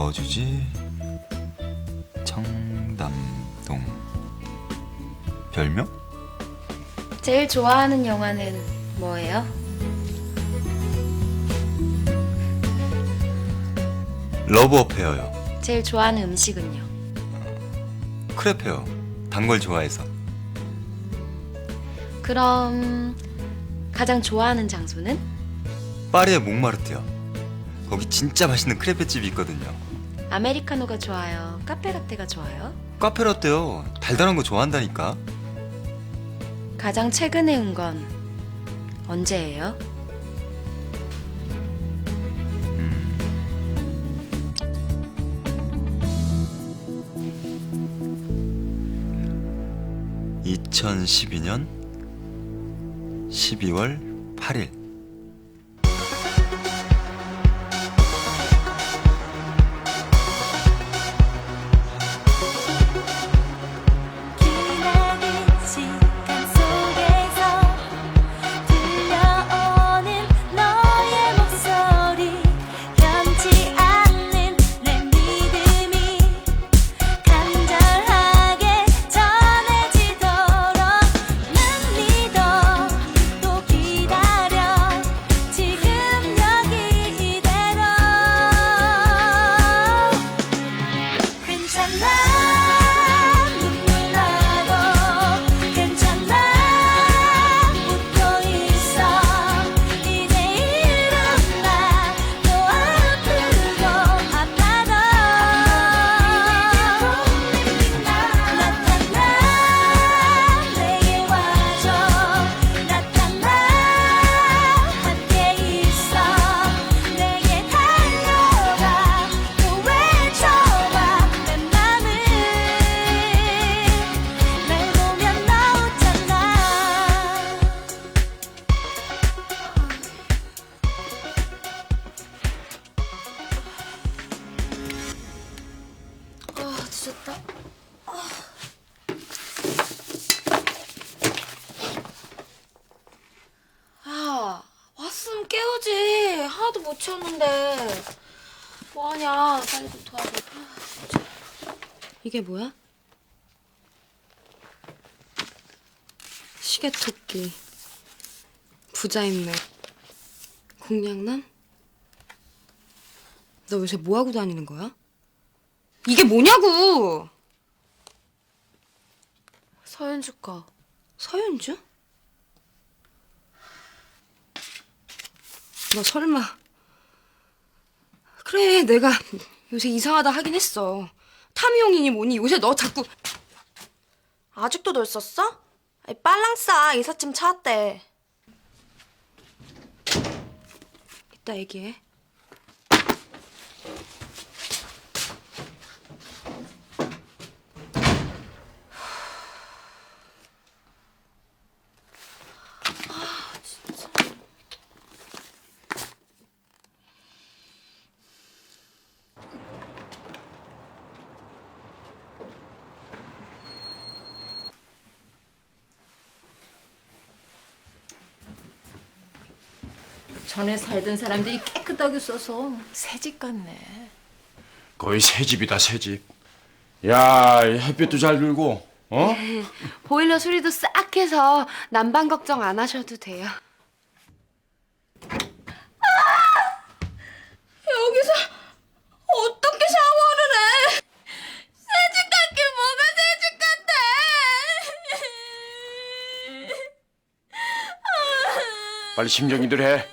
거주지 청담동 별명? 제일 좋아하는 영화는 뭐예요? 러브 어페어요 제일 좋아하는 음식은요? 크레페요 단 걸 좋아해서 그럼 가장 좋아하는 장소는? 파리의 몽마르트요 거기 진짜 맛있는 크레페집이 있거든요 아메리카노가 좋아요? 카페라테가 좋아요? 카페라떼요 달달한 거 좋아한다니까 가장 최근에 온 건 언제예요? 음. 2012년 12월 8일 아 늦었다? 아. 왔으면 깨우지. 하나도 못 치웠는데. 뭐하냐. 빨리 좀 도와줘. 이게 뭐야? 시계토끼. 부자인맥. 공양남 너 요새 뭐하고 다니는 거야? 이게 뭐냐고? 서윤주 거 서윤주? 너 설마. 그래 내가 요새 이상하다 하긴 했어. 타미용이니 뭐니? 요새 너 자꾸. 아직도 널 썼어? 아니, 빨랑싸. 이삿짐 찾았대. 이따 얘기해 전에 살던 사람들이 깨끗하게 써서 새 집 같네. 거의 새 집이다 새 집. 야이 햇빛도 잘 들고 어? 보일러 수리도 싹 해서 난방 걱정 안 하셔도 돼요 여기서 어떻게 샤워를 해? 새집 같긴 뭐가 새집 같아? 빨리 심정이들 해.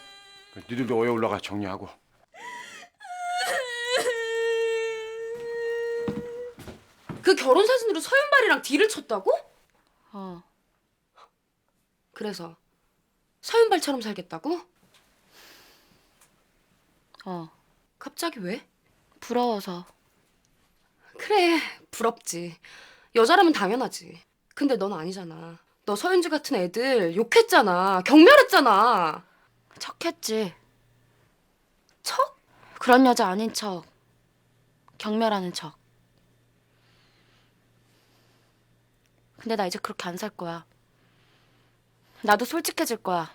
그 니들도 오해 올라가 정리하고. 그 결혼 사진으로 서윤발이랑 딜을 쳤다고? 어 그래서 서윤발처럼 살겠다고? 어. 갑자기 왜? 부러워서 그래 부럽지 여자라면 당연하지 근데 넌 아니잖아 너 서윤주 같은 애들 욕했잖아 경멸했잖아 척했지. 척? 그런 여자 아닌 척. 경멸하는 척. 근데 나 이제 그렇게 안 살 거야. 나도 솔직해질 거야